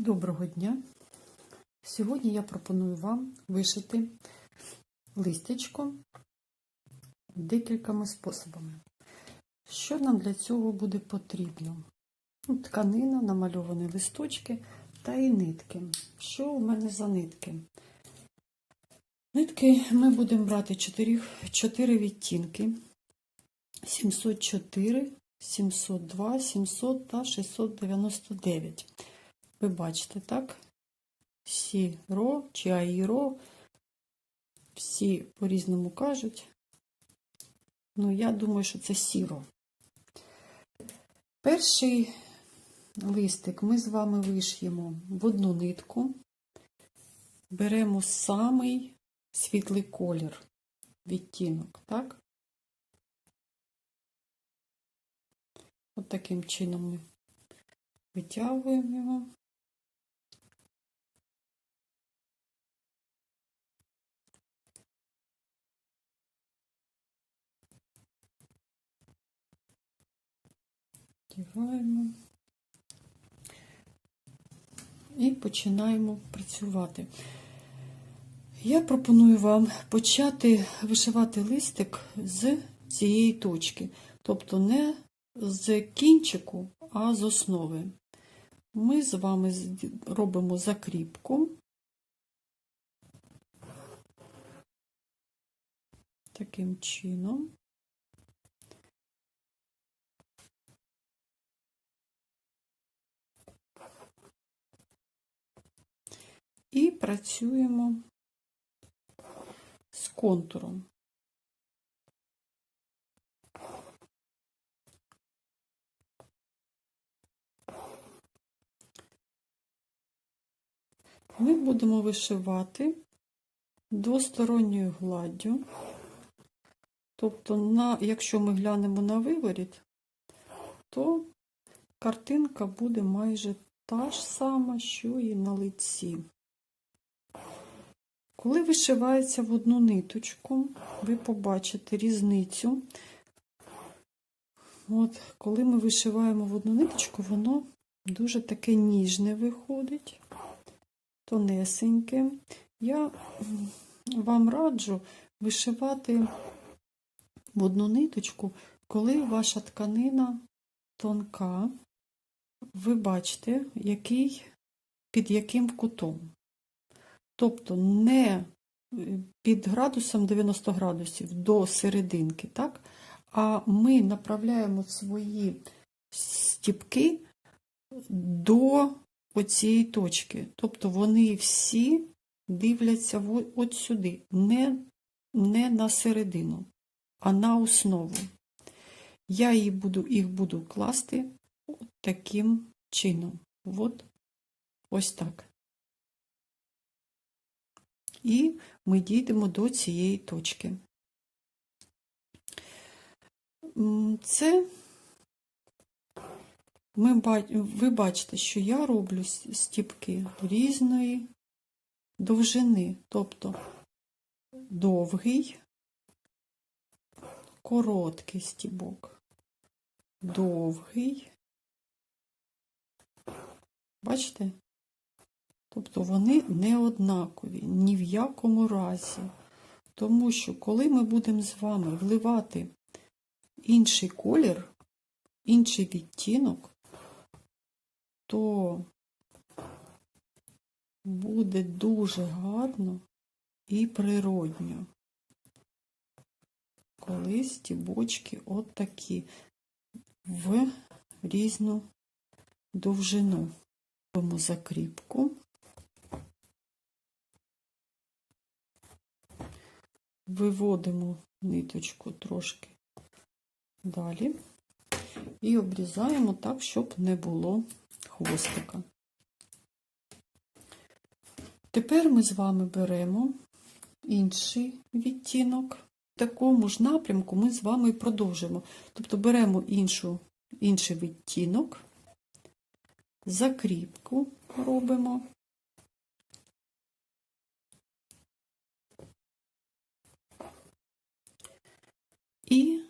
Доброго дня! Сьогодні я пропоную вам вишити листячко декількома способами. Що нам для цього буде потрібно? Ну, Тканина, намальовані листочки та і нитки. Що у мене за нитки? Нитки ми будемо брати 4, 4 відтінки: 704, 702, 700 та 699. Ви бачите, так? Сіро чи аїро, всі по-різному кажуть. Ну, я думаю, що це сіро. Перший листик ми з вами виш'ємо в одну нитку, беремо самий світлий колір, відтінок, так? От таким чином ми витягуємо його. Вдіваємо і починаємо працювати. Я пропоную вам почати вишивати листик з цієї точки, тобто не з кінчику, а з основи. Ми з вами робимо закріпку. Таким чином. І працюємо з контуром. Ми будемо вишивати двосторонньою гладдю. Тобто, на, якщо ми глянемо на виворіт, то картинка буде майже та ж сама, що і на лиці. Коли вишивається в одну ниточку, ви побачите різницю. От, Коли ми вишиваємо в одну ниточку, воно дуже таке ніжне виходить, тонесеньке. Я вам раджу вишивати в одну ниточку, коли ваша тканина тонка, ви бачите, який, під яким кутом. Тобто не під градусом 90 градусів до серединки, так? а ми направляємо свої стіпки до оцієї точки. Тобто вони всі дивляться от сюди, не, не на середину, а на основу. Я їх буду, їх буду класти таким чином. От ось так. І ми дійдемо до цієї точки. Це ми, ви бачите, що я роблю стіпки різної довжини, тобто довгий, короткий стібок, довгий. Бачите? Тобто вони не однакові ні в якому разі. Тому що, коли ми будемо з вами вливати інший колір, інший відтінок, то буде дуже гарно і природньо. Коли стібочки от такі в різну довжину. Робимо закріпку. Виводимо ниточку трошки далі і обрізаємо так, щоб не було хвостика. Тепер ми з вами беремо інший відтінок. В такому ж напрямку ми з вами продовжимо. Тобто беремо іншу, інший відтінок, закріпку робимо. І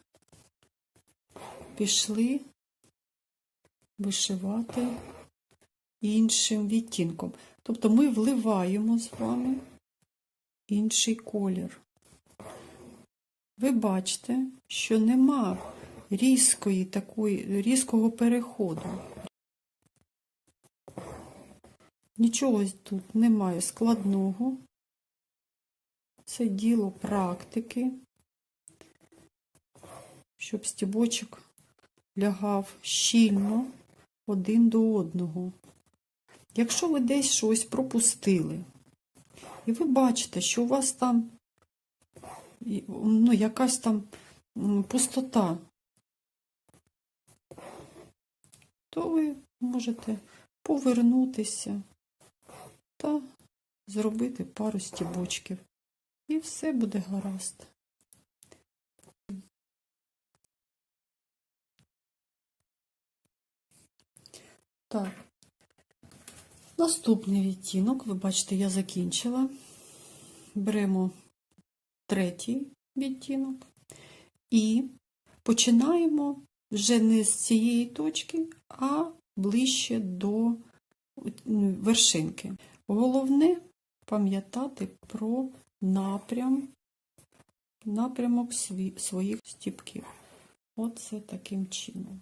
пішли вишивати іншим відтінком. Тобто ми вливаємо з вами інший колір. Ви бачите, що нема різкої такої, різкого переходу. Нічого тут немає складного. Це діло практики, щоб стібочок лягав щільно один до одного. Якщо ви десь щось пропустили, і ви бачите, що у вас там ну, якась там пустота, то ви можете повернутися та зробити пару стібочків. І все буде гаразд. Так. Наступний відтінок, ви бачите, я закінчила. Беремо третій відтінок і починаємо вже не з цієї точки, а ближче до вершинки. Головне пам'ятати про напрям, напрямок своїх стіпків. Оце таким чином.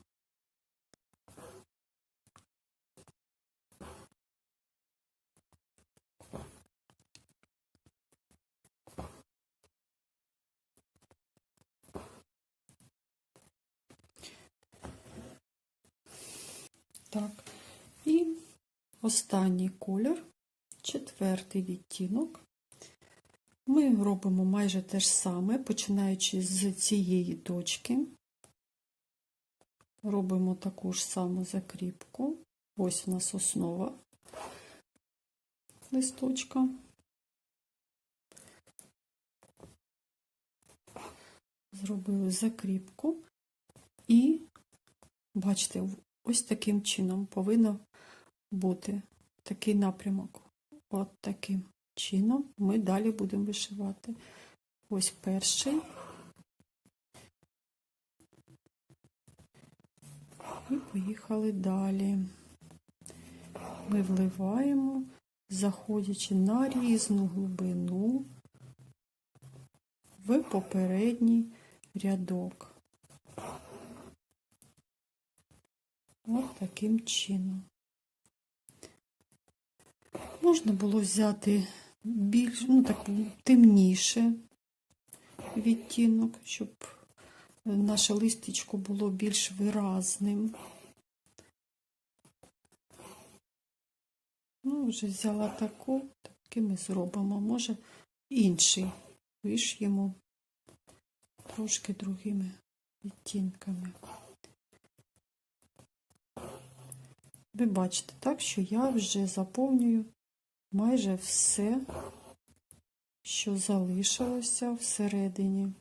Так, і останній колір, четвертий відтінок. Ми робимо майже те ж саме, починаючи з цієї точки. Робимо таку ж саму закріпку. Ось у нас основа листочка. Зробили закріпку і, бачите, ось таким чином повинно бути такий напрямок. От таким чином ми далі будемо вишивати. Ось перший. І поїхали далі. Ми вливаємо, заходячи на різну глибину в попередній рядок. От таким чином. Можна було взяти більш, ну так, темніше відтінок, щоб наше листечко було більш виразним. Ну, вже взяла таку, таким ми зробимо. Може, інший виш'ємо трошки другими відтінками. Ви бачите, так, що я вже заповнюю майже все, що залишилося всередині.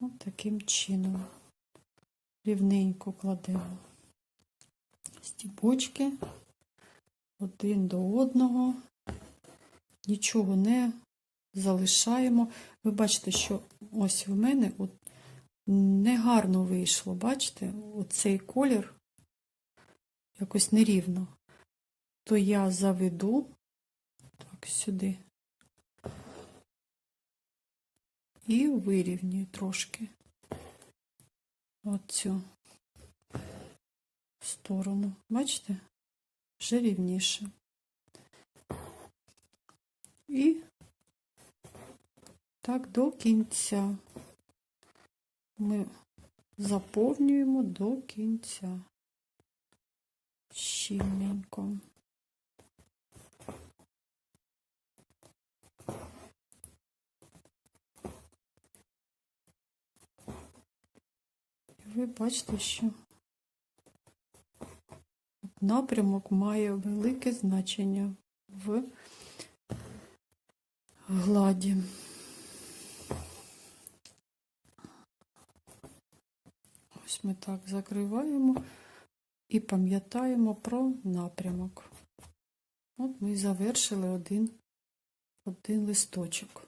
Ось таким чином рівненько кладемо стібочки один до одного, нічого не залишаємо. Ви бачите, що ось в мене от негарно вийшло, бачите, оцей колір якось нерівно, то я заведу так сюди і вирівнюю трошки оцю сторону. Бачите? Вже рівніше. І так до кінця ми заповнюємо до кінця щільненько. Ви бачите, що напрямок має велике значення в гладі. Ось ми так закриваємо і пам'ятаємо про напрямок. От ми завершили один, один листочок.